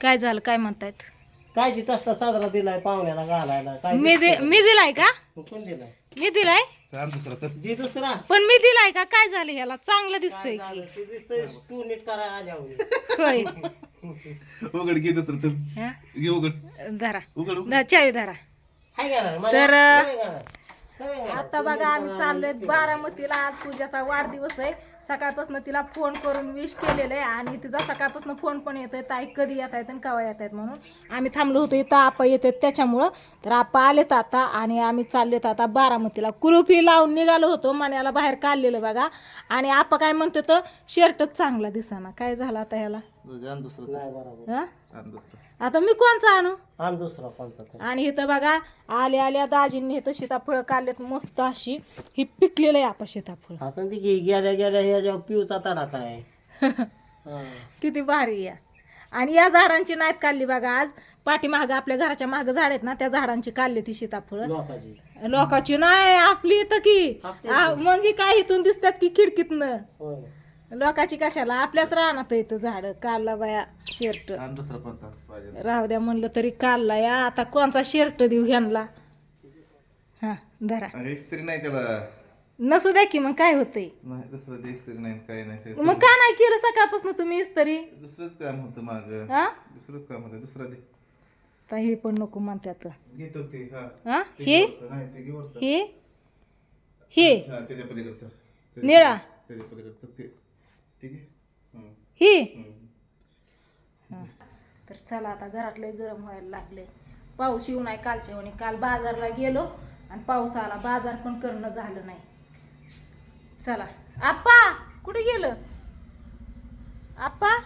काय झालं काय म्हणतायत? काय ती तसला साजरा दिलाय पाहुण्याला घालायला काय मी दि- मी दिलाय का? कोण दिलाय? मी दिलाय? दे दुसरा. पण मी दिलाय का? काय झालं ह्याला? चांगलं दिसतंय काय झालं? ते दिसतंय तू नीट करायला आल्यावर होय. उघड घे दुसरं तर. हा? घे उघड. धरा. उघड उघड. धरा, चावी धरा. हाय का नाही? मला- तर नाही? का नाही? आता बघा आम्ही चाललोय बारामतीला. आज पूजाचा वाढदिवस आहे. सकाळपासून तिला फोन करून विश केलेलं आहे आणि तिचा सकाळपासून फोन पण येतोय. ताई कधी येत आहेत आणि केव्हा येत आहेत म्हणून आम्ही थांबलो होतो. इथं आपा येत आहेत त्याच्यामुळं. तर आपा आलेत आता आणि आम्ही चाललोत आता. बारामतीला कुलुफी लावून निघालो होतो. मण्याला बाहेर काढलेलं बघा. आणि आपा काय म्हणते तर शर्टच चांगला दिसाना. काय झालं आता ह्याला? दुसरं. आता मी कोणचा आणू? आण दुसरा कोणता तरी. आणि इथं बघा आल्या आल्या दाजींनी इथं सीताफळ काढलेत मस्त अशी. ही पिकलेलं आहे आपा सीताफळ. असं ती की गेल्या गेल्या ह्याच्या पिऊचा आहे. हा. किती भारी आहे. आणि या झाडांची नाहीत काढली बघा आज. पाठीमाग आपल्या घराच्या माग झाड आहेत ना त्या झाडांची काढली ती सीताफळ. लोकाची. लोकांची नाही आपली इथं की. आपली आ, मग ही काय इथून दिसतात की खिडकीतनं? होय. लोकांची कशाला? आपल्याच रानात इथं झाड. काढला बाया शर्ट. आण दुसरा कोणता? पाहिजे. राहू द्या म्हणलं तरी काढला. या आता कोणचा शर्ट देऊ ह्यांना? हा धरा. अरे इस्त्री नाही त्याला. नसू द्या की मग काय होतंय? नाही दुसरं ते इस्त्री नाही काय नाही. सगळं मग का नाही केलं सकाळपासून तुम्ही तरी दुसरंच काम होतं माग. हा? दुसरंच काम होतं दुसरं दे. हे पण नको म्हणतात घेतो ते हा. हा? ते हे? घे वरचं. नाही ते घे वरचं. हे? हे? हा त्याच्या पलीकडचं. त्याच्या निळा? त्याच्या पलीकडचं ते. ठीक आहे? हम्म. हे? हम्म. तर चला आता घरातले गरम व्हायला लागले. पाऊस येऊ नाही कालच्या होणे काल बाजारला गेलो आणि पाऊस आला बाजार पण करणं झालं नाही. चला. आप्पा कुठे गेलं? आप्पा?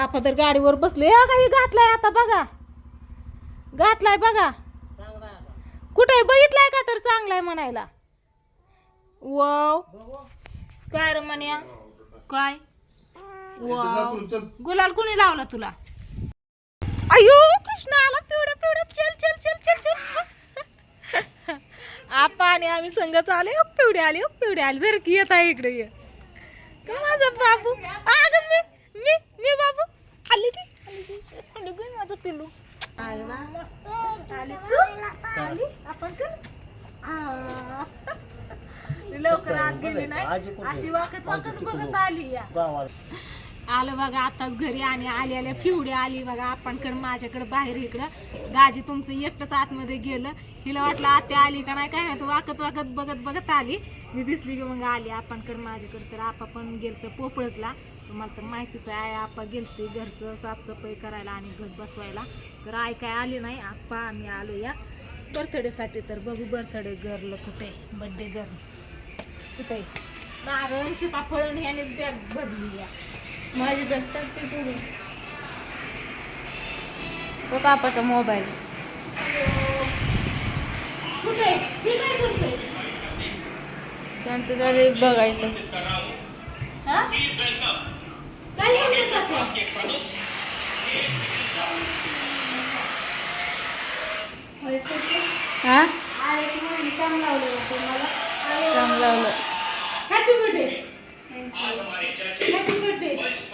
आप्पा तर गाडीवर बसले. काही घातलाय आता बघा. घातलाय बघा. आहे कुठे? बघितलाय का तर चांगलाय म्हणायला. वाव. काय रे म्हण्या काय? वाव गुलाल कुणी लावला तुला? अयो कृष्ण आला पिवड्या पिवड्या चल चल चल चल चल. आपा आणि आम्ही संघच आले ओ पिवडे आले ओ पिवडे आले. जर की येत आहे इकडे ये. का माझा बाबू? अग मी मी मी बाबू. आली ती. आली ती. आली गं माझं पिल्लू. आले ना. आली. तू? आली. आपण कर. आ. लवकर आत गेली नाही. अशी वाकत वाकत बघत आली या. गावाला आलं बघा आताच घरी आणि आली आल्या पिवडी आली बघा आपणकडे माझ्याकडं बाहेर इकडं दाजी तुमचं एकटंच आतमध्ये गेलं. हिला वाटलं आत्या आली का नाही काय माहिती वाकत वाकत बघत बघत आली. मी दिसली की मग आली आपणकडं माझ्याकडं. तर आपा पण गेलं पोपळचला तुम्हाला तर माहितीच आहे आपा गेलते घरचं साफसफाई करायला आणि घर बसवायला. तर आई काय आली नाही आप्पा आम्ही आलो या. बर्थडेसाठी तर बघू बर्थडे गर्ल कुठे बड्डे घर कुठे नारळ सीताफळ ह्यानेच बॅग भरली या. माझी बॅग टाकते पुढे तो कापाचा मोबाईल. त्यांचं झाले बघायचं. हा? हा? काम लावलं हॅपी बर्थडे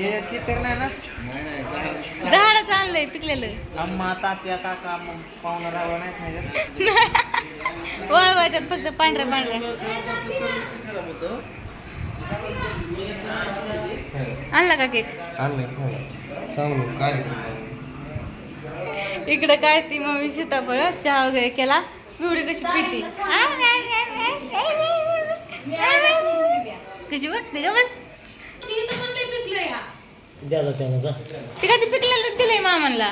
हे चित्र नाही ना झाड चाललंय पिकलेलं. अम्मा तात्या काका मग पाहुणा रावळ नाहीत नाही वळवायच्यात फक्त पांढऱ्या पांढऱ्या. आणला का केक? सांगू कार्यक्रम इकडे काढती मम्मी सीताफळ. चहा वगैरे केला. पिवडी कशी पिती? कशी बघते का बस ती इथं पण लय पिकलंय या. द्यायला त्याला जा. ते काय ते पिकलेलं दिलंय मामांना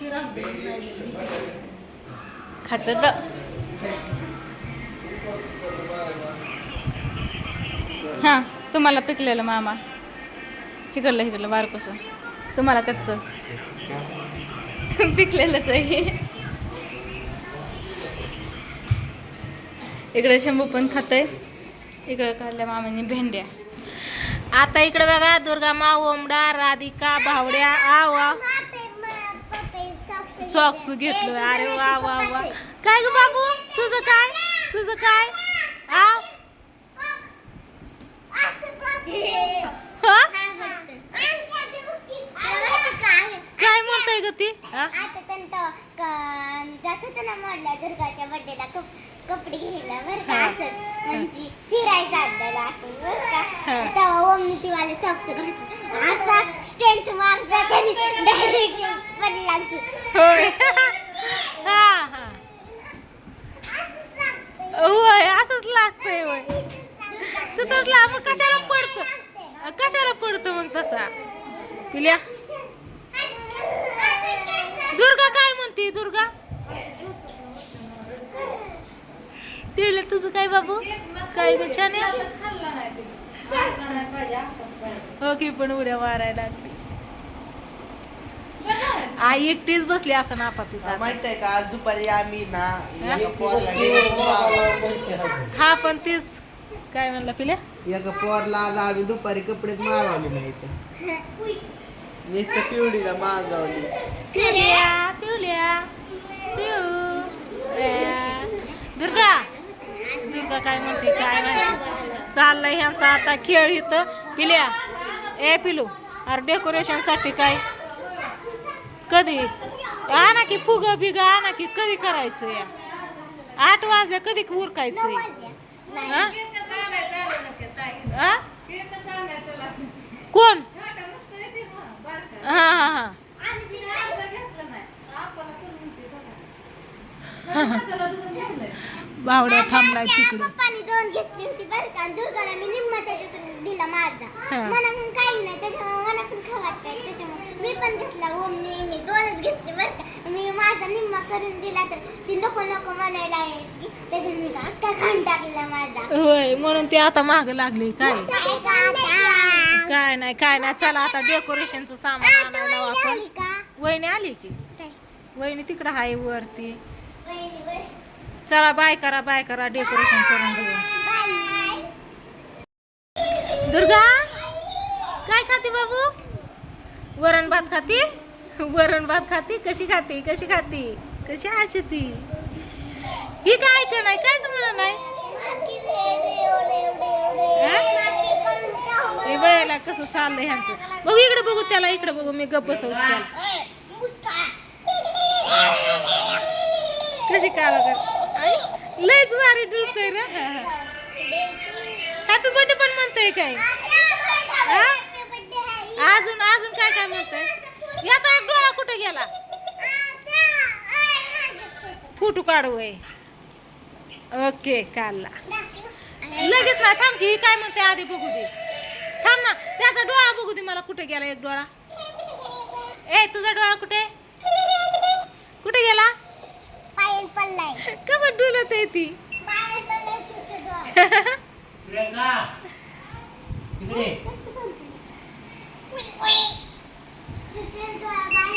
ती राहते. खात हा तुम्हाला पिकलेलं मामा. हिकडलं इकडलं बारकोसं. तुम्हाला कच्चं. पिकलेलंच आहे. इकडे शंभू पण खातोय. इकडे काढल्या मामांनी भेंड्या. आता इकडे बघा दुर्गा मा ओमडा राधिका भावड्या आवा. सॉक्स घेतलोय. अरे वा वा वा. काय ग बाबू? तुझं काय? तुझं काय? आ हा? काय हा? आता क- जात होतं ना म्हटलं दुर्गाच्या बर्थडेला कप कपडे घ्यायला बरं का हा. म्हणजे फिरायचं आपल्याला असं बरं का. तेव्हा ओमनी तिवाले सॉक्स घातले असा स्टेंट मारला त्याने. डायरेक्ट पडला होय. हा हा. होय असंच लागतंय होय. तू तसला मग कशाला पडतं? कशाला पडतं मग तसा? पिल्या दुर्गा म्हणते दुर्गा? पिल्या तुझं काय बाबू? काय ग छान हो की पण उड्या मारायला लागली आई एकटीच बसली असं ना हा, माहीत आहे का आज दुपारी आम्ही ना एका पोरला गेलो हा पण तेच. काय म्हणला पिल्या? एका पोरला आज आम्ही दुपारी कपडे मागवले नाही नुसतं पिवडीला मागवली. पिवल्या पिवल्या पिवल्या. दुर्गा. दुर्गा काय म्हणते काय माहिती चाललंय ह्यांचा आता खेळ इथं. पिल्या. ए पिलू अरे डेकोरेशनसाठी काय? कधी? आणा की फुग बिग आणा की कधी करायचं या? आठ वाजल्या कधी उरकायचं हा? हा? कोण? हा हा हा बावड्या थांबलाय तिकडे पप्पानी दोन घेतली होती बरं का दुर्गाला मी निम्मा त्याच्यातून दिला माझा हा. मला पण काही नाही त्याच्यामुळे मला पण वाटलंय त्याच्यामुळे मी पण घेतला ओमनी मी दोनच घेतले बरं का मी माझा निम्मा करून दिला तर ती नको नको म्हणायला लागली त्याच्यामुळे मी अक्का खाऊन टाकला माझा होय म्हणून ते आता माग लागले काय काय का? काय नाही काय नाही. चला आता डेकोरेशनचं सामान आणायला आपण. आली का? वहिनी आली की? वहिनी तिकडं आहे वरती. चला बाय करा बाय करा डेकोरेशन करून घेऊ. दुर्गा काय खाते बाबू? वरण भात खाती? वरण भात खाती? कशी खाती? कशी खाती? कशी आशी ती? ही काय ऐक नाही. कायच म्हणा नाही हा? बघायला कसं चाललंय ह्यांचं बघू इकडे बघू त्याला इकडे बघू मी गप्प बसवत त्याला. कशी काला कर लयच भारी रे हॅपी बर्थडे पण म्हणतोय काय. अजून अजून काय काय म्हणतोय याचा एक डोळा कुठे गेला फोटो. काढू आहे ओके काढला. लगेच ना थांब की काय म्हणते आधी बघू दे त्याचा डोळा बघू दे मला कुठे गेला एक डोळा. ए तुझा डोळा कुठे? कुठे गेला? कसं डुलत आहे ती? पायल पडलाय तुझं डोळं. तिकडे तुझं डोळं बाहेर